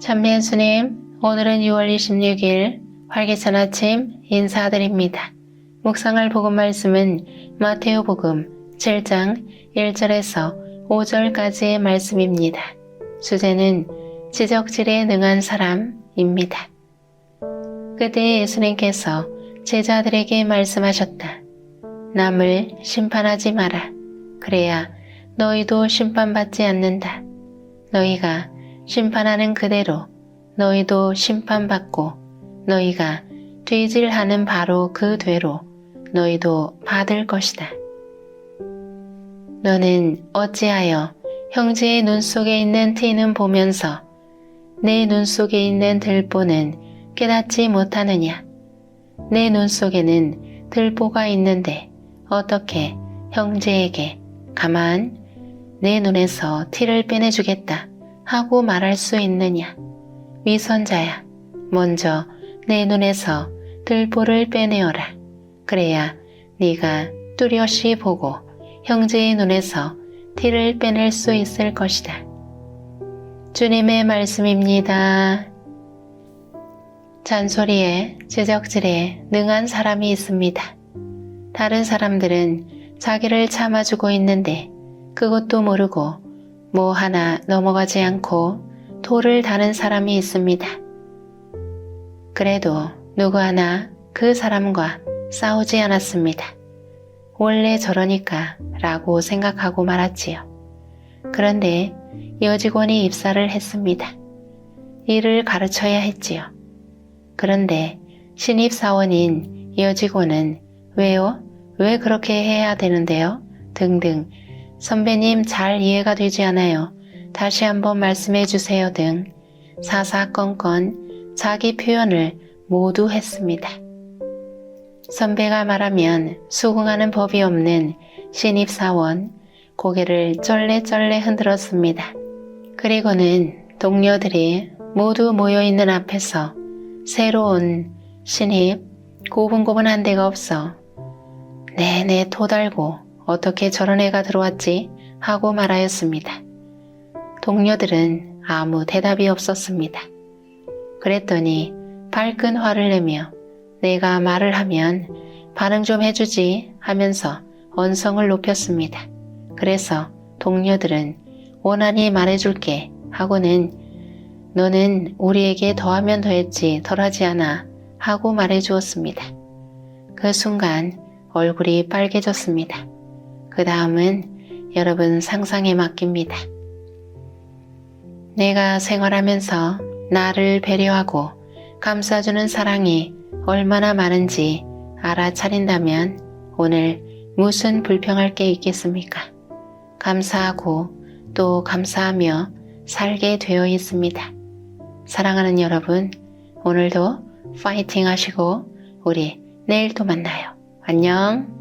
참배 예수님, 오늘은 6월 26일 활기찬 아침 인사드립니다. 묵상할 복음 말씀은 마테오 복음 7장 1절에서 5절까지의 말씀입니다. 주제는 지적질에 능한 사람입니다. 그때 예수님께서 제자들에게 말씀하셨다. 남을 심판하지 마라. 그래야 너희도 심판받지 않는다. 너희가 심판하는 그대로 너희도 심판받고 너희가 뒤질하는 바로 그 되로 너희도 받을 것이다. 너는 어찌하여 형제의 눈 속에 있는 티는 보면서 내 눈 속에 있는 들보는 깨닫지 못하느냐? 내 눈 속에는 들보가 있는데 어떻게 형제에게 가만 내 눈에서 티를 빼내주겠다 하고 말할 수 있느냐? 위선자야, 먼저 내 눈에서 들보를 빼내어라. 그래야 네가 뚜렷이 보고 형제의 눈에서 티를 빼낼 수 있을 것이다. 주님의 말씀입니다. 잔소리에 지적질에 능한 사람이 있습니다. 다른 사람들은 자기를 참아주고 있는데 그것도 모르고 뭐 하나 넘어가지 않고 돌을 다는 사람이 있습니다. 그래도 누구 하나 그 사람과 싸우지 않았습니다. 원래 저러니까 라고 생각하고 말았지요. 그런데 여직원이 입사를 했습니다. 일을 가르쳐야 했지요. 그런데 신입사원인 여직원은 왜요? 왜 그렇게 해야 되는데요? 등등 선배님 잘 이해가 되지 않아요. 다시 한번 말씀해 주세요 등 사사건건 자기 표현을 모두 했습니다. 선배가 말하면 수긍하는 법이 없는 신입사원 고개를 쩔레쩔레 흔들었습니다. 그리고는 동료들이 모두 모여있는 앞에서 새로운 신입 고분고분한 데가 없어 내내 토달고 어떻게 저런 애가 들어왔지 하고 말하였습니다. 동료들은 아무 대답이 없었습니다. 그랬더니 발끈 화를 내며 내가 말을 하면 반응 좀 해주지 하면서 언성을 높였습니다. 그래서 동료들은 원한이 말해줄게 하고는 너는 우리에게 더하면 더했지 덜하지 않아 하고 말해주었습니다. 그 순간 얼굴이 빨개졌습니다. 그 다음은 여러분 상상에 맡깁니다. 내가 생활하면서 나를 배려하고 감싸주는 사랑이 얼마나 많은지 알아차린다면 오늘 무슨 불평할 게 있겠습니까? 감사하고 또 감사하며 살게 되어 있습니다. 사랑하는 여러분, 오늘도 파이팅 하시고 우리 내일 또 만나요. 안녕.